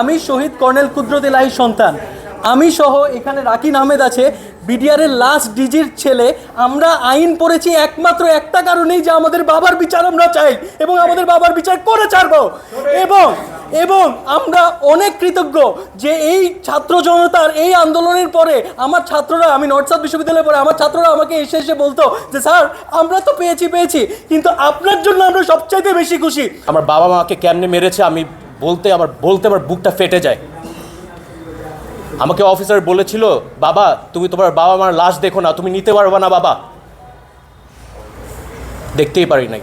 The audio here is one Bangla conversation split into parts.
আমি শহীদ কর্নেল কুদরত সন্তান। আমি সহ এখানে রাকিন আহমেদ আছে, বিডিআরের লাস্ট ডিজির ছেলে। আমরা আইন পড়েছি একমাত্র একটা কারণেই যে আমাদের বাবার বিচার আমরা চাই এবং আমাদের বাবার বিচার করে ছাড়বো। এবং এবং আমরা অনেক কৃতজ্ঞ যে এই ছাত্র জনতার এই আন্দোলনের পরে আমার ছাত্ররা, আমি নর্থ সাউথ বিশ্ববিদ্যালয়ে পড়ে আমার ছাত্ররা আমাকে এসে এসে বলতো যে, স্যার, আমরা তো পেয়েছি পেয়েছি, কিন্তু আপনার জন্য আমরা সবচাইতে বেশি খুশি। আমার বাবা মাকে কেমনে মেরেছে আমি বলতে আমার বলতে আমার বুকটা ফেটে যায়। আমাকে অফিসার বলেছিল বাবা তুমি তোমার বাবা মার লাশ দেখো না তুমি নিতে পারবে না বাবা। দেখতেই পারি নাই।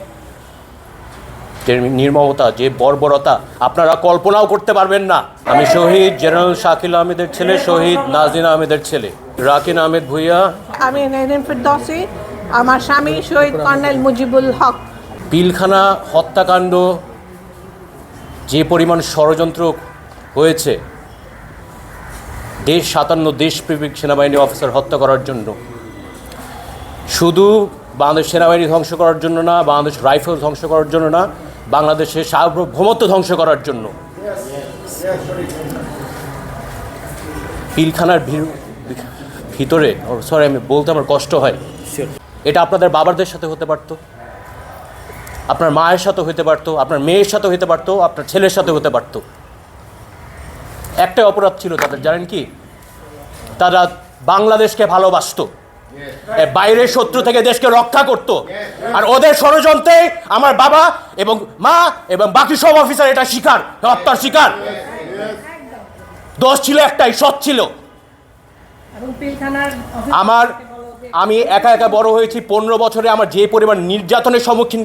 যে নির্মমতা যে বর্বরতা আপনারা কল্পনাও করতে পারবেন না। আমি শহীদ জেনারেল শাকিল আহমেদের ছেলে শহীদ নাজিন আহমেদের ছেলে। রাকিন আহমেদ ভুইয়া। আমি ফিরদৌসি আমার স্বামী শহীদ কর্নেল মুজিবুল হক। পিলখানা হত্যাকাণ্ড যে পরিমাণ ষড়যন্ত্র হয়েছে দেশ সাতান্ন দেশপ্রেমিক সেনাবাহিনী অফিসার হত্যা করার জন্য। শুধু বাংলাদেশ সেনাবাহিনী ধ্বংস করার জন্য না বাংলাদেশ রাইফেল ধ্বংস করার জন্য না বাংলাদেশের সার্বভৌমত্ব ধ্বংস করার জন্য। পিলখানার ভিতরে সরি আমি বলতে আমার কষ্ট হয়। এটা আপনাদের বাবাদের সাথে হতে পারতো। আপনার মায়ের সাথে হতে পারতো আপনার মেয়ের সাথে হতে পারতো আপনার ছেলের সাথে হতে পারতো। একটাই অপরাধ ছিল তাদের জানেন কি? তারা বাংলাদেশকে ভালোবাসতো। বাইরের শত্রু থেকে দেশকে রক্ষা করত। আর ওদের ষড়যন্ত্রে আমার বাবা এবং মা এবং বাকি সব অফিসার এটা শিকার হত্যার শিকার। দোষ ছিল একটাই সৎ ছিল। আমার আমি একা একা বড় হয়েছি পনেরো বছরে আমার যে পরিমাণ নির্যাতনের সম্মুখীন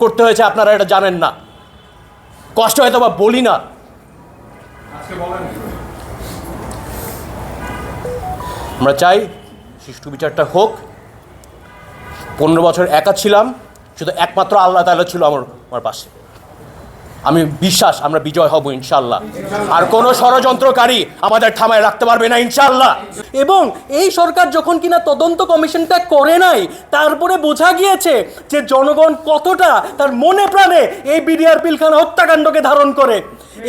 করতে হয়েছে আপনারা এটা জানেন না। কষ্ট হয়তো বা বলি না। আমরা চাই সুষ্ঠু বিচারটা হোক। পনেরো বছর একা ছিলাম শুধু একমাত্র আল্লাহ তালা ছিল আমার আমার পাশে। আমি বিশ্বাস আমরা বিজয় হব ইনশাল্লাহ। আর কোনো ষড়যন্ত্রকারী আমাদের থামায় রাখতে পারবে না ইনশাল্লাহ। এবং এই সরকার যখন কিনা তদন্ত কমিশনটা করে নাই তারপরে বোঝা গিয়েছে যে জনগণ কতটা তার মনে প্রাণে এই বিডিআর পিলখানা হত্যাকাণ্ডকে ধারণ করে।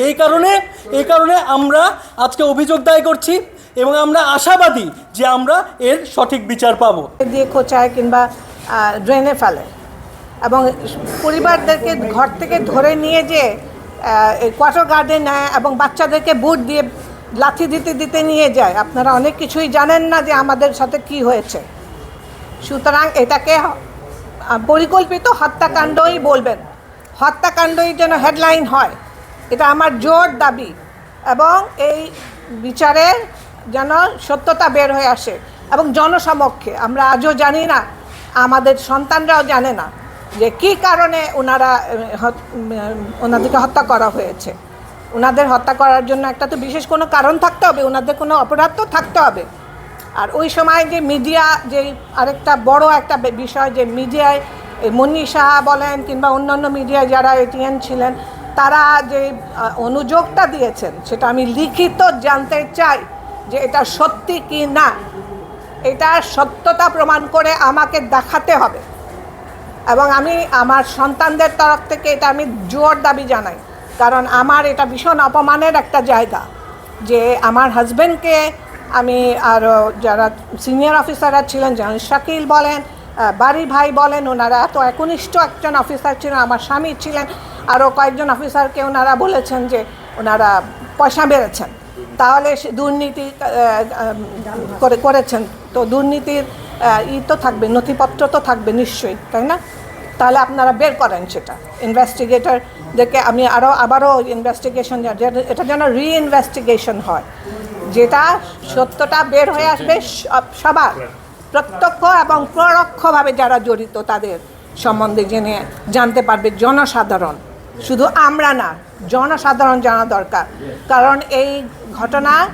এই কারণে এই কারণে আমরা আজকে অভিযোগ দায় করছি এবং আমরা আশাবাদী যে আমরা এর সঠিক বিচার পাবো। দিয়ে খোঁচায় কিংবা ড্রেনে ফেলে। এবং পরিবারদেরকে ঘর থেকে ধরে নিয়ে যে কোয়ার্টার গার্ডে নেয় এবং বাচ্চাদেরকে বুট দিয়ে লাথি দিতে দিতে নিয়ে যায়। আপনারা অনেক কিছুই জানেন না যে আমাদের সাথে কি হয়েছে। সুতরাং এটাকে পরিকল্পিত হত্যাকাণ্ডই বলবেন। হত্যাকাণ্ডই যেন হেডলাইন হয়। এটা আমার জোর দাবি। এবং এই বিচারে যেন সত্যতা বের হয়ে আসে। এবং জনসমক্ষে, আমরা আজও জানি না, আমাদের সন্তানরাও জানে না। যে কি কারণে ওনারা ওনাদেরকে হত্যা করা হয়েছে? ওনাদের হত্যা করার জন্য একটা তো বিশেষ কোনো কারণ থাকতে হবে ওনাদের কোনো অপরাধ তো থাকতে হবে। আর ওই সময় যে মিডিয়া, যে আরেকটা বড় একটা বিষয় যে মিডিয়ায় মনি সাহা বলেন কিংবা অন্যান্য মিডিয়ায় যারা এটিএন ছিলেন, তারা যে অনুযোগটা দিয়েছেন, সেটা আমি লিখিত জানতে চাই যে এটা সত্যি কি না। এটা সত্যতা প্রমাণ করে আমাকে দেখাতে হবে। এবং আমি আমার সন্তানদের তরফ থেকে এটা আমি জোর দাবি জানাই। কারণ আমার এটা ভীষণ অপমানের একটা জায়গা যে আমার হাজব্যান্ডকে আমি আরও যারা সিনিয়র অফিসাররা ছিলেন যেমন শাকিল বলেন বাড়ি ভাই বলেন, ওনারা এত একনিষ্ঠ একজন অফিসার ছিলেন, আমার স্বামী ছিলেন, আরও কয়েকজন অফিসারকে ওনারা বলেছেন যে ওনারা পয়সা বেড়েছেন। তাহলে দুর্নীতি করেছেন। তো দুর্নীতির ই তো থাকবে, নথিপত্র তো থাকবে নিশ্চয়ই, তাই না? তাহলে আপনারা বের করেন সেটা। ইনভেস্টিগেটরদেরকে আমি আরও আবারও ইনভেস্টিগেশন এটা যেন রি ইনভেস্টিগেশন হয়। যেটা সত্যটা বের হয়ে আসবে সব- সবার, প্রত্যক্ষ এবং পরোক্ষভাবে যারা জড়িত তাদের সম্বন্ধে জেনে জানতে পারবে জনসাধারণ। শুধু আমরা না, জনসাধারণ জানা দরকার। কারণ এই ঘটনা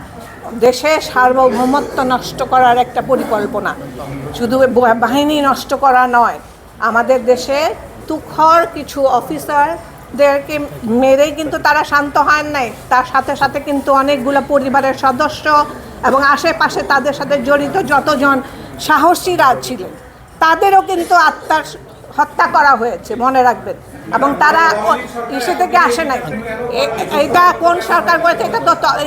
দেশের সার্বভৌমত্ব নষ্ট করার একটা পরিকল্পনা। শুধু বাহিনী নষ্ট করা নয়, আমাদের দেশে তুখর কিছু অফিসারদেরকে মেরেই কিন্তু তারা শান্ত হয় নাই। তার সাথে সাথে কিন্তু অনেকগুলো পরিবারের সদস্য এবং আশেপাশে তাদের সাথে জড়িত যতজন সাহসীরা ছিলেন, তাদেরও কিন্তু আত্মার হত্যা করা হয়েছে মনে রাখবেন। এবং তারা ইসে থেকে আসে নাই। এ- এটা কোন সরকার করেছে এটা তো ত-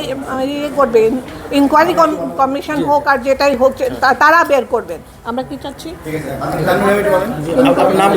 ইয়ে করবে ইনকোয়ারি কমিশন হোক আর যেটাই হোক তারা বের করবেন। আমরা কি চাচ্ছি? আপনার নাম